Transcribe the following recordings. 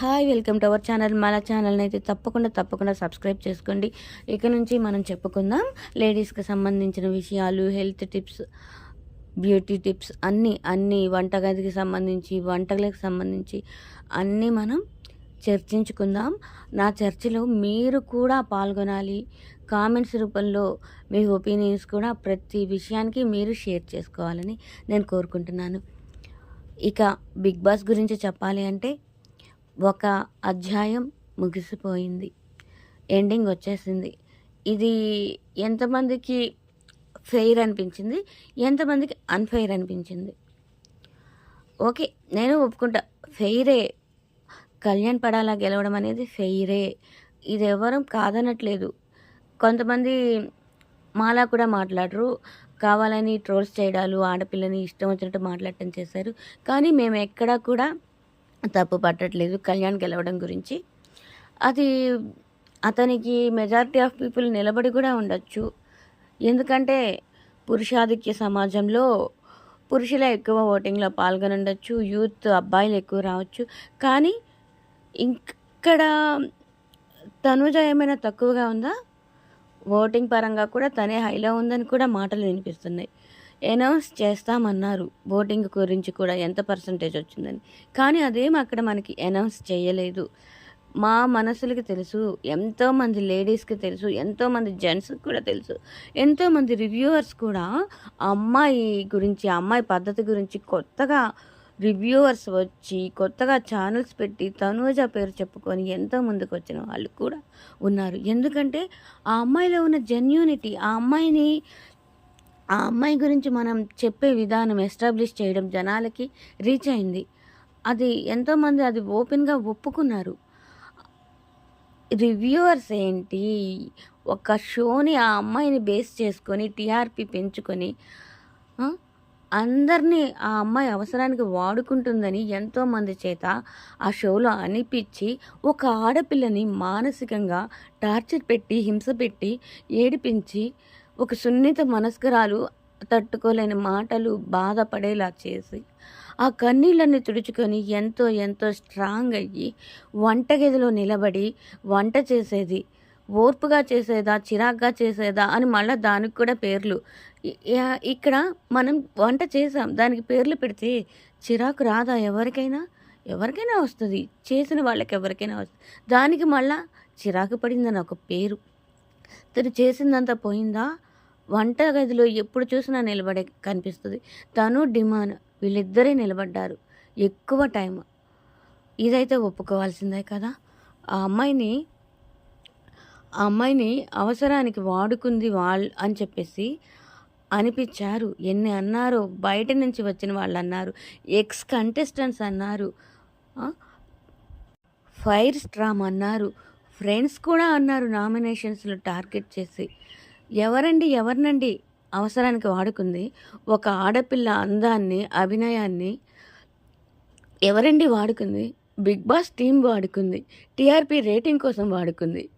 Hi welcome to our channel. మన ఛానల్ని అయితే తప్పకుండా తప్పకుండా సబ్స్క్రైబ్ చేసుకోండి. ఇక నుంచి మనం చెప్పుకుందాం. లేడీస్కి సంబంధించిన విషయాలు హెల్త్ టిప్స్ బ్యూటీ టిప్స్ అన్నీ అన్నీ వంటగదికి సంబంధించి వంటలకు సంబంధించి అన్నీ మనం చర్చించుకుందాం. నా చర్చలో మీరు కూడా పాల్గొనాలి. కామెంట్స్ రూపంలో మీ ఒపీనియన్స్ కూడా ప్రతి విషయానికి మీరు షేర్ చేసుకోవాలని నేను కోరుకుంటున్నాను. ఇక బిగ్ బాస్ గురించి చెప్పాలి అంటే ఒక అధ్యాయం ముగిసిపోయింది. ఎండింగ్ వచ్చేసింది. ఇది ఎంతమందికి ఫెయిర్ అనిపించింది? ఎంతమందికి అన్ఫెయిర్ అనిపించింది? ఓకే నేను ఒప్పుకుంటా. ఫెయిరే. కళ్యాణ్ పడాలా గెలవడం అనేది ఫెయిరే. ఇది ఎవరం కాదనట్లేదు. కొంతమంది మాలా కూడా మాట్లాడరు. కావాలని ట్రోల్స్ చేయడాలు ఆడపిల్లని ఇష్టం వచ్చినట్టు మాట్లాడటం చేశారు. కానీ మేము ఎక్కడా కూడా తప్పు పట్టట్లేదు కళ్యాణ్ గెలవడం గురించి. అది అతనికి మెజారిటీ ఆఫ్ పీపుల్ నిలబడి కూడా ఉండొచ్చు. ఎందుకంటే పురుషాధిక్య సమాజంలో పురుషులే ఎక్కువ ఓటింగ్లో పాల్గొనుండొచ్చు యూత్ అబ్బాయిలు ఎక్కువ రావచ్చు. కానీ ఇక్కడ తనుజ ఏమైనా తక్కువగా ఉందా? ఓటింగ్ పరంగా కూడా తనే హైలో ఉందని కూడా మాటలు వినిపిస్తున్నాయి. అనౌన్స్ చేస్తామన్నారు. బోటింగ్ గురించి కూడా ఎంత పర్సంటేజ్ వచ్చిందని. కానీ అదేం అక్కడ మనకి అనౌన్స్ చేయలేదు. మా మనసులకి తెలుసు ఎంతోమంది లేడీస్కి తెలుసు ఎంతోమంది జెంట్స్కి కూడా తెలుసు. ఎంతోమంది రివ్యూవర్స్ కూడా ఆ అమ్మాయి గురించి ఆ అమ్మాయి పద్ధతి గురించి కొత్తగా రివ్యూవర్స్ వచ్చి కొత్తగా ఛానల్స్ పెట్టి తనూజ పేరు చెప్పుకొని ఎంతో ముందుకు వచ్చిన వాళ్ళు కూడా ఉన్నారు. ఎందుకంటే ఆ అమ్మాయిలో ఉన్న జెన్యూనిటీ ఆ అమ్మాయిని ఆ అమ్మాయి గురించి మనం చెప్పే విధానం ఎస్టాబ్లిష్ చేయడం జనాలకి రీచ్ అయింది. అది ఎంతోమంది అది ఓపెన్గా ఒప్పుకున్నారు. రివ్యూవర్స్ ఏంటి? ఒక షోని ఆ అమ్మాయిని బేస్ చేసుకొని టీఆర్పీ పెంచుకొని అందరినీ ఆ అమ్మాయి అవసరానికి వాడుకుంటుందని ఎంతోమంది చేత ఆ షోలో అనిపించి ఒక ఆడపిల్లని మానసికంగా టార్చర్ పెట్టి హింస పెట్టి ఏడిపించి ఒక సున్నిత మనస్కరాలు తట్టుకోలేని మాటలు బాధపడేలా చేసి ఆ కన్నీళ్ళని తుడుచుకొని ఎంతో ఎంతో స్ట్రాంగ్ అయ్యి వంటగదిలో నిలబడి వంట చేసేది ఓర్పుగా చేసేదా చిరాగ్గా చేసేదా అని మళ్ళీ దానికి కూడా పేర్లు. ఇక్కడ మనం వంట చేసాం దానికి పేర్లు పెడితే చిరాకు రాదా ఎవరికైనా? ఎవరికైనా వస్తుంది చేసిన వాళ్ళకి ఎవరికైనా వస్తుంది. దానికి మళ్ళా చిరాకు పడిందని ఒక పేరు. తను చేసిందంతా పోయిందా? వంట గదిలో ఎప్పుడు చూసినా నిలబడే కనిపిస్తుంది. తను డిమాండ్ వీళ్ళిద్దరే నిలబడ్డారు. ఎక్కువ టైం ఇదైతే ఒప్పుకోవాల్సిందే కదా. ఆ అమ్మాయిని ఆ అమ్మాయిని అవసరానికి వాడుకుంది వాళ్ళు అని చెప్పేసి అనిపించారు. ఎన్ని అన్నారు బయట నుంచి వచ్చిన వాళ్ళు అన్నారు. ఎక్స్ కంటెస్టెంట్స్ అన్నారు. ఫైర్ స్ట్రామ్ అన్నారు. ఫ్రెండ్స్ కూడా అన్నారు నామినేషన్స్లో టార్గెట్ చేసి. ఎవరండి ఎవరినండి అవసరానికి వాడుకుంది? ఒక ఆడపిల్ల అందాన్ని అభినయాన్ని ఎవరండి వాడుకుంది? బిగ్ బాస్ టీం వాడుకుంది టీఆర్పీ రేటింగ్ కోసం వాడుకుంది.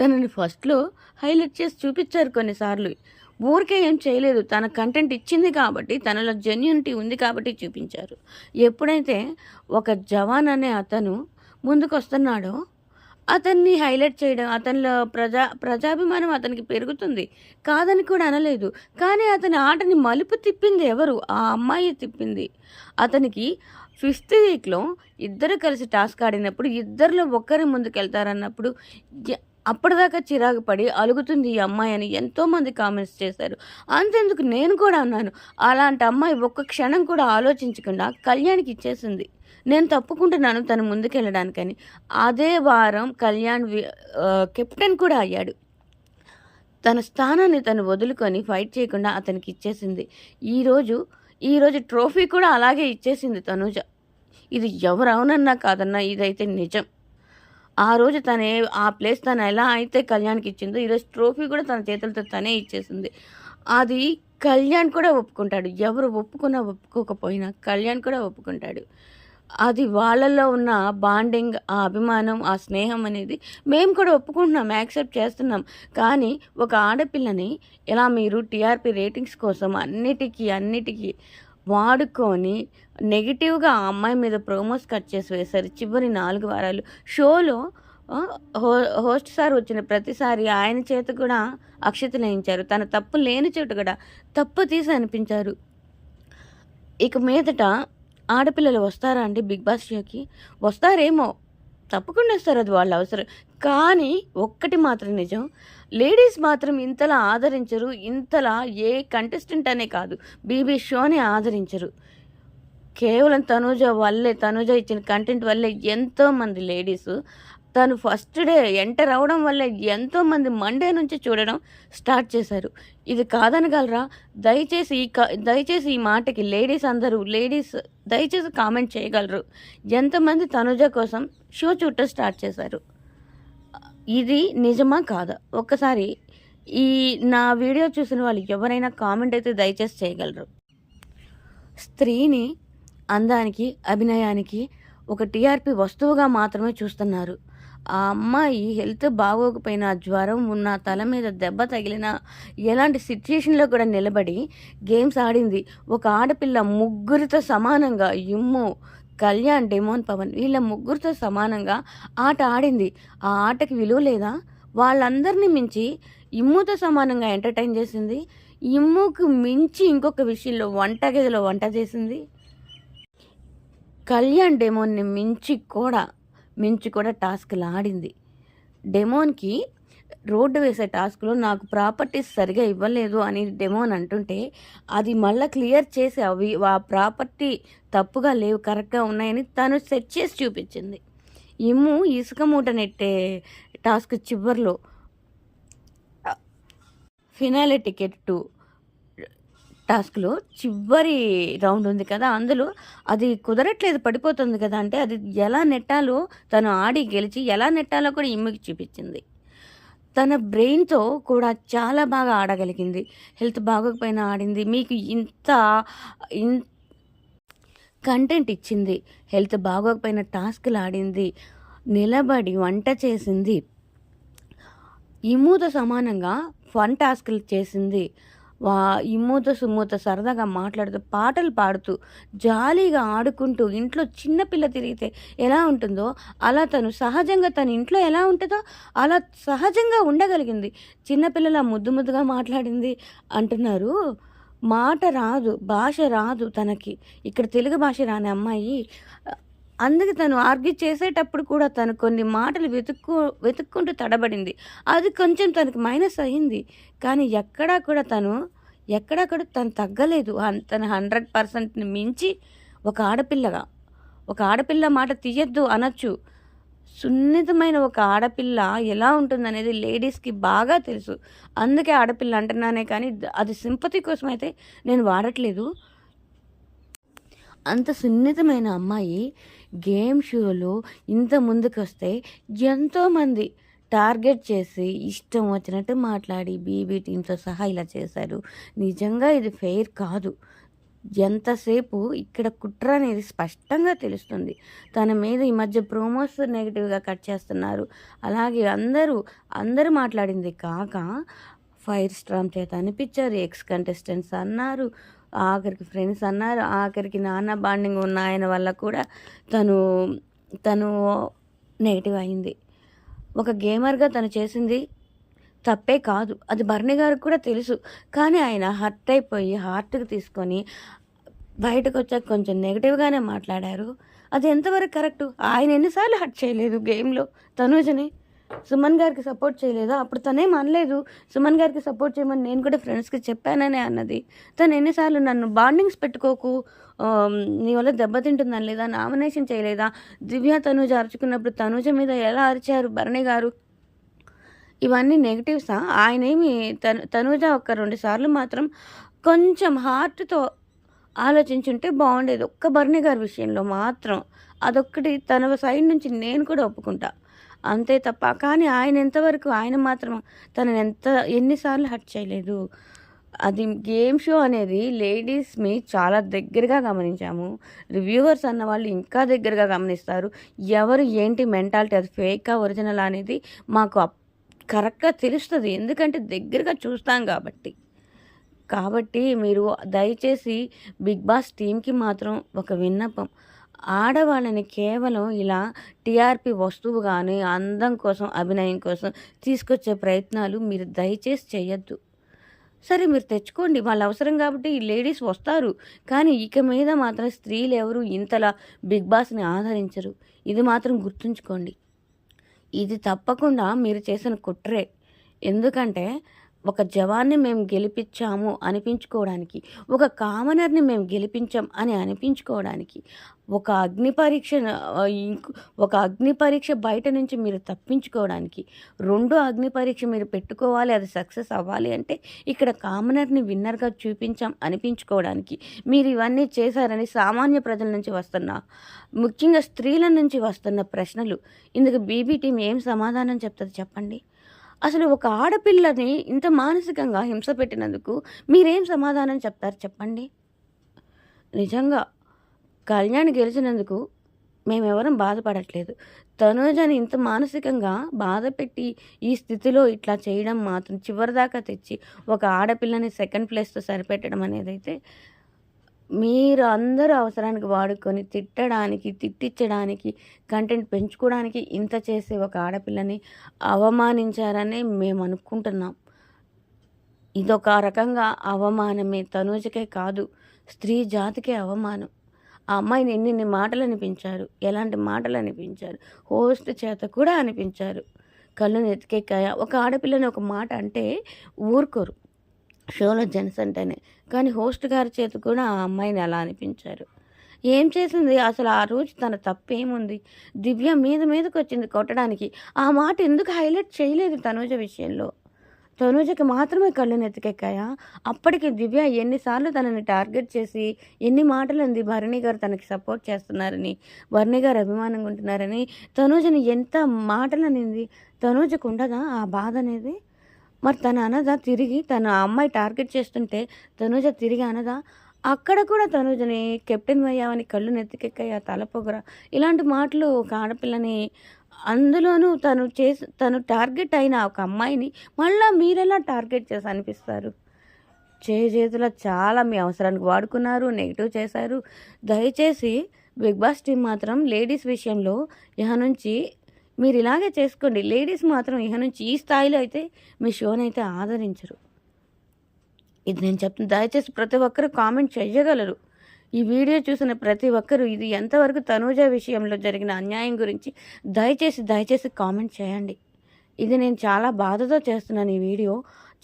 తనని ఫస్ట్లో హైలైట్ చేసి చూపించారు కొన్నిసార్లు. ఊరికే ఏం చేయలేదు తన కంటెంట్ ఇచ్చింది కాబట్టి తనలో జెన్యునిటీ ఉంది కాబట్టి చూపించారు. ఎప్పుడైతే ఒక జవాన్ అనే అతను ముందుకు వస్తున్నాడో అతన్ని హైలైట్ చేయడం అతనిలో ప్రజా ప్రజాభిమానం అతనికి పెరుగుతుంది. కాదని కూడా అనలేదు. కానీ అతని ఆటని మలుపు తిప్పింది ఎవరు? ఆ అమ్మాయి తిప్పింది. అతనికి ఫిఫ్త్ వీక్లో ఇద్దరు కలిసి టాస్క్ ఆడినప్పుడు ఇద్దరిలో ఒక్కరి ముందుకెళ్తారన్నప్పుడు ఎ- అప్పటిదాకా చిరాకు పడి అలుగుతుంది ఈ అమ్మాయి అని ఎంతోమంది కామెంట్స్ చేశారు. అంతెందుకు నేను కూడా అన్నాను. అలాంటి అమ్మాయి ఒక్క క్షణం కూడా ఆలోచించకుండా కళ్యాణ్కి ఇచ్చేసింది. నేను తప్పుకుంటున్నాను తను ముందుకెళ్ళడానికని. అదే వారం కళ్యాణ్ వి- కెప్టెన్ కూడా అయ్యాడు. తన స్థానాన్ని తను వదులుకొని ఫైట్ చేయకుండా అతనికి ఇచ్చేసింది. ఈరోజు ఈరోజు ట్రోఫీ కూడా అలాగే ఇచ్చేసింది తనూజ. ఇది ఎవరవునన్నా కాదన్నా ఇదైతే నిజం. ఆ రోజు తనే ఆ ప్లేస్ తను ఎలా అయితే కళ్యాణ్కి ఇచ్చిందో ఈరోజు ట్రోఫీ కూడా తన చేతులతో తనే ఇచ్చేసింది. అది కళ్యాణ్ కూడా ఒప్పుకుంటాడు. ఎవరు ఒప్పుకున్నా ఒప్పుకోకపోయినా కళ్యాణ్ కూడా ఒప్పుకుంటాడు. అది వాళ్ళల్లో ఉన్న బాండింగ్ ఆ అభిమానం ఆ స్నేహం అనేది మేము కూడా ఒప్పుకుంటున్నాం యాక్సెప్ట్ చేస్తున్నాం. కానీ ఒక ఆడపిల్లని ఇలా మీరు టీఆర్పీ రేటింగ్స్ కోసం అన్నిటికీ అన్నిటికీ వాడుకొని నెగిటివ్గా ఆ అమ్మాయి మీద ప్రోమోస్ కట్ చేసి వేశారు. చివరి నాలుగు వారాలు. షోలో హో హోస్ట్ సార్ వచ్చిన ప్రతిసారి ఆయన చేత కూడా అక్షత వేయించారు తన తప్పు లేని చోట కూడా తప్పు తీసి అనిపించారు. ఇక మీదట ఆడపిల్లలు వస్తారా అండి? బిగ్ బాస్ షోకి? వస్తారేమో. తప్పకుండా వస్తారు. అది వాళ్ళ అవసరం. కానీ ఒక్కటి మాత్రం నిజం. లేడీస్ మాత్రం ఇంతలా ఆదరించరు ఇంతలా ఏ కంటెస్టెంట్ అనే కాదు బీబీ షోని ఆదరించరు. కేవలం తనూజ వల్లే తనూజ ఇచ్చిన కంటెంట్ వల్లే ఎంతోమంది లేడీస్ తను ఫస్ట్ డే ఎంటర్ అవడం వల్ల ఎంతోమంది మండే నుంచి చూడడం స్టార్ట్ చేశారు. ఇది కాదనగలరా? దయచేసి ఈ క- దయచేసి ఈ మాటకి లేడీస్ అందరూ లేడీస్ దయచేసి కామెంట్ చేయగలరు. ఎంతమంది తనుజ కోసం షో చూడటం స్టార్ట్ చేశారు. ఇది నిజమా కాదా? ఒక్కసారి ఈ నా వీడియో చూసిన వాళ్ళు ఎవరైనా కామెంట్ అయితే దయచేసి చేయగలరు. స్త్రీని అందానికి అభినయానికి ఒక టీఆర్పీ వస్తువుగా మాత్రమే చూస్తున్నారు. ఆ అమ్మాయి హెల్త్ బాగోకపోయినా జ్వరం ఉన్న తల మీద దెబ్బ తగిలిన ఎలాంటి సిచ్యుయేషన్లో కూడా నిలబడి గేమ్స్ ఆడింది. ఒక ఆడపిల్ల ముగ్గురితో సమానంగా ఇమ్ము కళ్యాణ్ డెమోన్ పవన్ వీళ్ళ ముగ్గురితో సమానంగా ఆట ఆడింది. ఆ ఆటకి విలువ లేదా? వాళ్ళందరినీ మించి ఇమ్ముతో సమానంగా ఎంటర్టైన్ చేసింది. ఇమ్ముకు మించి ఇంకొక విషయంలో వంట గదిలో వంట చేసింది. కళ్యాణ్ డెమోన్ని మించి కూడా మించి కూడా టాస్క్లు ఆడింది. డెమోన్కి రోడ్డు వేసే టాస్క్లో నాకు ప్రాపర్టీస్ సరిగా ఇవ్వలేదు అని డెమో అని అంటుంటే అది మళ్ళీ క్లియర్ చేసి అవి ఆ ప్రాపర్టీ తప్పుగా లేవు కరెక్ట్గా ఉన్నాయని తను సెట్ చేసి చూపించింది. ఇమ్ము ఇసుక మూట నెట్టే టాస్క్ చివరిలో. ఫినాలే టికెట్ టు టాస్క్లో చివరి రౌండ్ ఉంది కదా అందులో అది కుదరట్లేదు పడిపోతుంది కదా అంటే అది ఎలా నెట్టాలో తను ఆడి గెలిచి ఎలా నెట్టాలో కూడా ఇమ్మికి చూపించింది. తన బ్రెయిన్తో కూడా చాలా బాగా ఆడగలిగింది. హెల్త్ బాగోకపోయినా ఆడింది. మీకు ఇంత ఇన్ కంటెంట్ ఇచ్చింది. హెల్త్ బాగోకపోయిన టాస్క్లు ఆడింది. నిలబడి వంట చేసింది. ఇమూతో సమానంగా ఫన్ టాస్క్లు చేసింది. వా ఇమ్మూత సుమ్మూత సరదాగా మాట్లాడుతూ పాటలు పాడుతూ జాలీగా ఆడుకుంటూ ఇంట్లో చిన్నపిల్ల తిరిగితే ఎలా ఉంటుందో అలా తను సహజంగా తన ఇంట్లో ఎలా ఉంటుందో అలా సహజంగా ఉండగలిగింది. చిన్నపిల్లల ముద్దు ముద్దుగా మాట్లాడింది అంటున్నారు. మాట రాదు భాష రాదు తనకి. ఇక్కడ తెలుగు భాష రాని అమ్మాయి అందుకే తను ఆర్గ్యూ చేసేటప్పుడు కూడా తను కొన్ని మాటలు వెతుక్కు వెతుక్కుంటూ తడబడింది. అది కొంచెం తనకి మైనస్ అయింది. కానీ ఎక్కడా కూడా తను ఎక్కడా కూడా తను తగ్గలేదు. తన హండ్రెడ్ పర్సెంట్ని మించి ఒక ఆడపిల్లగా. ఒక ఆడపిల్ల మాట తీయద్దు అనొచ్చు. సున్నితమైన ఒక ఆడపిల్ల ఎలా ఉంటుందనేది లేడీస్కి బాగా తెలుసు. అందుకే ఆడపిల్ల అంటున్నానే కానీ అది సింపతి కోసం అయితే నేను వాడట్లేదు. అంత సున్నితమైన అమ్మాయి గేమ్ షోలో ఇంత ముందుకు వస్తే ఎంతోమంది టార్గెట్ చేసి ఇష్టం వచ్చినట్టు మాట్లాడి బీబీ టీంతో సహా ఇలా చేశారు. నిజంగా ఇది ఫెయిర్ కాదు. ఎంతసేపు ఇక్కడ కుట్ర అనేది స్పష్టంగా తెలుస్తుంది. తన మీద ఈ మధ్య ప్రోమోస్ నెగిటివ్గా కట్ చేస్తున్నారు. అలాగే అందరూ అందరూ మాట్లాడింది కాక ఫైర్ స్ట్రామ్ చేత అనిపించారు. ఎక్స్ కంటెస్టెంట్స్ అన్నారు. ఆఖరికి ఫ్రెండ్స్ అన్నారు. ఆఖరికి నాన్న బాండింగ్ ఉన్న ఆయన వల్ల కూడా తను తను నెగిటివ్ అయింది. ఒక గేమర్గా తను చేసింది తప్పే కాదు. అది భరణి గారికి కూడా తెలుసు. కానీ ఆయన హర్ట్ అయిపోయి హార్ట్కి తీసుకొని బయటకు వచ్చాక కొంచెం నెగిటివ్గానే మాట్లాడారు. అది ఎంతవరకు కరెక్ట్? ఆయన ఎన్నిసార్లు హర్ట్ చేయలేదు గేమ్లో? తనూజని? సుమన్ గారికి సపోర్ట్ చేయలేదా? అప్పుడు తనేం అనలేదు. సుమన్ గారికి సపోర్ట్ చేయమని నేను కూడా ఫ్రెండ్స్కి చెప్పాననే అన్నది. తను ఎన్నిసార్లు నన్ను బాండింగ్స్ పెట్టుకోకు నీ వల్ల దెబ్బతింటుందని లేదా నామినేషన్ చేయలేదా? దివ్య తనూజ అరుచుకున్నప్పుడు తనూజ మీద ఎలా అరిచారు భరణి గారు? ఇవన్నీ నెగిటివ్సా ఆయన ఏమి తను తనూజ ఒక రెండు సార్లు మాత్రం కొంచెం హార్ట్తో ఆలోచించుంటే బాగుండేది. ఒక్క భరణి గారి విషయంలో మాత్రం అదొక్కటి తన సైడ్ నుంచి నేను కూడా ఒప్పుకుంటా. అంతే తప్ప. కానీ ఆయన ఎంతవరకు ఆయన మాత్రం తనని ఎంత ఎన్నిసార్లు హర్ట్ చేయలేదు. అది గేమ్ షో అనేది లేడీస్ని చాలా దగ్గరగా గమనించాము. రివ్యూవర్స్ అన్న వాళ్ళు ఇంకా దగ్గరగా గమనిస్తారు. ఎవరు ఏంటి మెంటాలిటీ అది ఫేకా ఒరిజినల్ అనేది మాకు అప్- కరెక్ట్గా తెలుస్తుంది. ఎందుకంటే దగ్గరగా చూస్తాం కాబట్టి. కాబట్టి మీరు దయచేసి బిగ్ బాస్ టీంకి మాత్రం ఒక విన్నపం. ఆడవాళ్ళని కేవలం ఇలా టీఆర్‌పీ వస్తువుగాని, అందం కోసం, అభినయం కోసం తీసుకొచ్చే ప్రయత్నాలు మీరు దయచేసి చేయొద్దు. సరే మీరు తెచ్చుకోండి. వాళ్ళ అవసరం కాబట్టి ఈ లేడీస్ వస్తారు. కానీ ఇక మీద మాత్రం స్త్రీలు ఎవరు ఇంతలా బిగ్ బాస్‌ని ఆదరించరు. ఇది మాత్రం గుర్తుంచుకోండి. ఇది తప్పకుండా మీరు చేసిన కుట్రే. ఎందుకంటే ఒక జవాన్‌ని మేము గెలిపించాము అనిపించుకోవడానికి, ఒక కామనర్‌ని మేము గెలిపించాం అని అనిపించుకోవడానికి, ఒక అగ్ని పరీక్ష ఇంక్ ఒక అగ్ని పరీక్ష బయట నుంచి మీరు తప్పించుకోవడానికి, రెండో అగ్ని పరీక్ష మీరు పెట్టుకోవాలి అది సక్సెస్ అవ్వాలి అంటే ఇక్కడ కామనర్‌ని విన్నర్‌గా చూపించాం అనిపించుకోవడానికి మీరు ఇవన్నీ చేశారని సామాన్య ప్రజల నుంచి వస్తున్న, ముఖ్యంగా స్త్రీల నుంచి వస్తున్న ప్రశ్నలు ఇందుకు బీబీ టీం ఏం సమాధానం చెప్తుంది చెప్పండి? అసలు ఒక ఆడపిల్లని ఇంత మానసికంగా హింస పెట్టినందుకు మీరేం సమాధానం చెప్తారు చెప్పండి? నిజంగా కళ్యాణ్ గెలిచినందుకు మేమెవరం బాధపడట్లేదు. తనోజని ఇంత మానసికంగా బాధపెట్టి ఈ స్థితిలో ఇట్లా చేయడం మాత్రం చివరిదాకా తెచ్చి ఒక ఆడపిల్లని సెకండ్ ప్లేస్‌తో సరిపెట్టడం అనేది అయితే మీరు అందరూ అవసరానికి వాడుకొని తిట్టడానికి, తిట్టించడానికి కంటెంట్ పెంచుకోవడానికి ఇంత చేసే ఒక ఆడపిల్లని అవమానించారని మేము అనుకుంటున్నాం ఇదొక రకంగా అవమానమే. తనూజకే కాదు స్త్రీ జాతికే అవమానం. ఆ అమ్మాయిని ఎన్నిన్ని మాటలు అనిపించారు. ఎలాంటి మాటలు అనిపించారు. హోస్ట్ చేత కూడా అనిపించారు. కళ్ళు నెత్తికెక్కాయా? ఒక ఆడపిల్లని ఒక మాట అంటే ఊరుకోరు. షోలో జెన్స్ అంటేనే. కానీ హోస్ట్ గారి చేత కూడా ఆ అమ్మాయిని అలా అనిపించారు. ఏం చేసింది? అసలు ఆ రోజు తన తప్పేముంది? దివ్య మీద మీదకి వచ్చింది కొట్టడానికి. ఆ మాట ఎందుకు హైలైట్ చేయలేదు తనూజ విషయంలో? తనూజకి మాత్రమే కళ్ళు నెత్తికెక్కాయా? అప్పటికి దివ్య ఎన్నిసార్లు తనని టార్గెట్ చేసి, ఎన్ని మాటలంది భరణి గారు తనకి సపోర్ట్ చేస్తున్నారని, భరణి గారు అభిమానంగా ఉంటున్నారని, తనూజని ఎంత మాటలనింది. తనూజకుండదా ఆ బాధ అనేది మరి తన అనదా తిరిగి? తన అమ్మాయి టార్గెట్ చేస్తుంటే తనూజ తిరిగి అనదా? అక్కడ కూడా తనూజని కెప్టెన్‌వయ్యావని కళ్ళు నెత్తికెక్కయ్యా తల పొగరా? ఇలాంటి మాటలు ఒక ఆడపిల్లని అందులోనూ తను చేసి తను టార్గెట్ అయిన ఒక అమ్మాయిని మళ్ళా మీరెలా టార్గెట్ చేసి అనిపిస్తారు? చేతుల చాలా మీ అవసరానికి వాడుకున్నారు. నెగిటివ్ చేశారు. దయచేసి బిగ్ బాస్ టీం మాత్రం లేడీస్ విషయంలో ఇహ నుంచి మీరు ఇలాగే చేసుకోండి. లేడీస్ మాత్రం ఇహ నుంచి ఈ స్థాయిలో అయితే మీ షోనైతే ఆదరించరు. ఇది నేను చెప్తున్నా. దయచేసి ప్రతి ఒక్కరు కామెంట్ చెయ్యగలరు. ఈ వీడియో చూసిన ప్రతి ఒక్కరూ ఇది ఎంతవరకు తనూజ విషయంలో జరిగిన అన్యాయం గురించి దయచేసి, దయచేసి కామెంట్ చేయండి. ఇది నేను చాలా బాధతో చేస్తున్నాను ఈ వీడియో.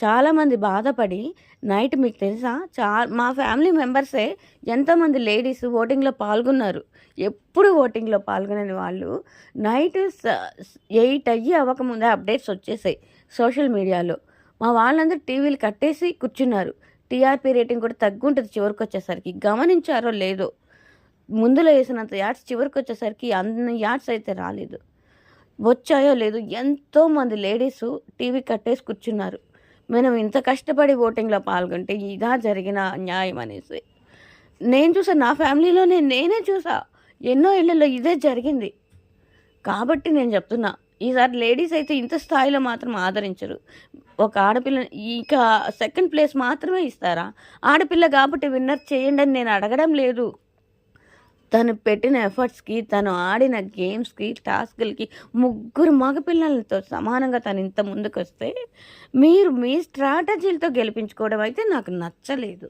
చాలామంది బాధపడి నైట్ మీకు తెలుసా? చా మా ఫ్యామిలీ మెంబర్సే ఎంతోమంది లేడీస్ ఓటింగ్‌లో పాల్గొన్నారు. ఎప్పుడు ఓటింగ్‌లో పాల్గొనని వాళ్ళు నైట్ ఎయిట్ అయ్యి అవ్వకముందే అప్డేట్స్ వచ్చేసాయి సోషల్ మీడియాలో. మా వాళ్ళందరూ టీవీలు కట్టేసి కూర్చున్నారు. టీఆర్‌పీ రేటింగ్ కూడా తగ్గుంటది చివరికొచ్చేసరికి. గమనించారో లేదో? ముందులో వేసినంత యాడ్స్ చివరికొచ్చేసరికి అన్ని యాడ్స్ అయితే రాలేదు. వచ్చాయో లేదో ఎంతోమంది లేడీస్ టీవీ కట్టేసి కూర్చున్నారు. మనం ఇంత కష్టపడి ఓటింగ్‌లో పాల్గొంటే ఇదా జరిగిన న్యాయం అనేసి. నేను చూసా నా ఫ్యామిలీలోనే నేనే చూసా. ఎన్నో ఇళ్ళలో ఇదే జరిగింది. కాబట్టి నేను చెప్తున్నా. ఈసారి లేడీస్ అయితే ఇంత స్థాయిలో మాత్రం ఆదరించరు. ఒక ఆడపిల్ల ఇక సెకండ్ ప్లేస్ మాత్రమే ఇస్తారా? ఆడపిల్ల కాబట్టి విన్నర్ చేయండి అని నేను అడగడం లేదు. తను పెట్టిన ఎఫర్ట్స్‌కి, తను ఆడిన గేమ్స్‌కి, టాస్కులకి ముగ్గురు మగపిల్లలతో సమానంగా తను ఇంత ముందుకొస్తే, మీరు మీ స్ట్రాటజీలతో గెలిపించుకోవడం అయితే నాకు నచ్చలేదు.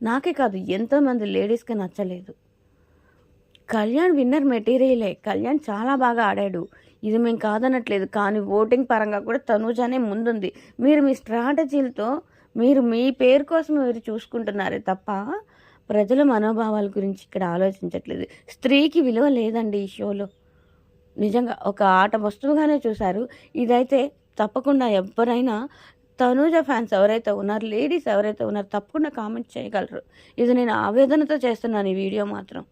నాకే కాదు ఎంతోమంది లేడీస్‌కి నచ్చలేదు. కళ్యాణ్ విన్నర్ మెటీరియలే. కళ్యాణ్ చాలా బాగా ఆడాడు. ఇది మేము కాదనట్లేదు. కానీ ఓటింగ్ పరంగా కూడా తనూజనే ముందుంది. మీరు మీ స్ట్రాటజీలతో మీరు మీ పేరు కోసం మీరు చూసుకుంటున్నారే తప్ప, ప్రజల మనోభావాల గురించి ఇక్కడ ఆలోచించట్లేదు. స్త్రీకి విలువ లేదండి ఈ షోలో. నిజంగా ఒక ఆట వస్తువుగానే చూశారు ఇదైతే తప్పకుండా ఎవరైనా తనూజ ఫ్యాన్స్ ఎవరైతే ఉన్నారు లేడీస్ ఎవరైతే ఉన్నారో తప్పకుండా కామెంట్ చేయగలరు. ఇది నేను ఆవేదనతో చేస్తున్నాను ఈ వీడియో మాత్రం.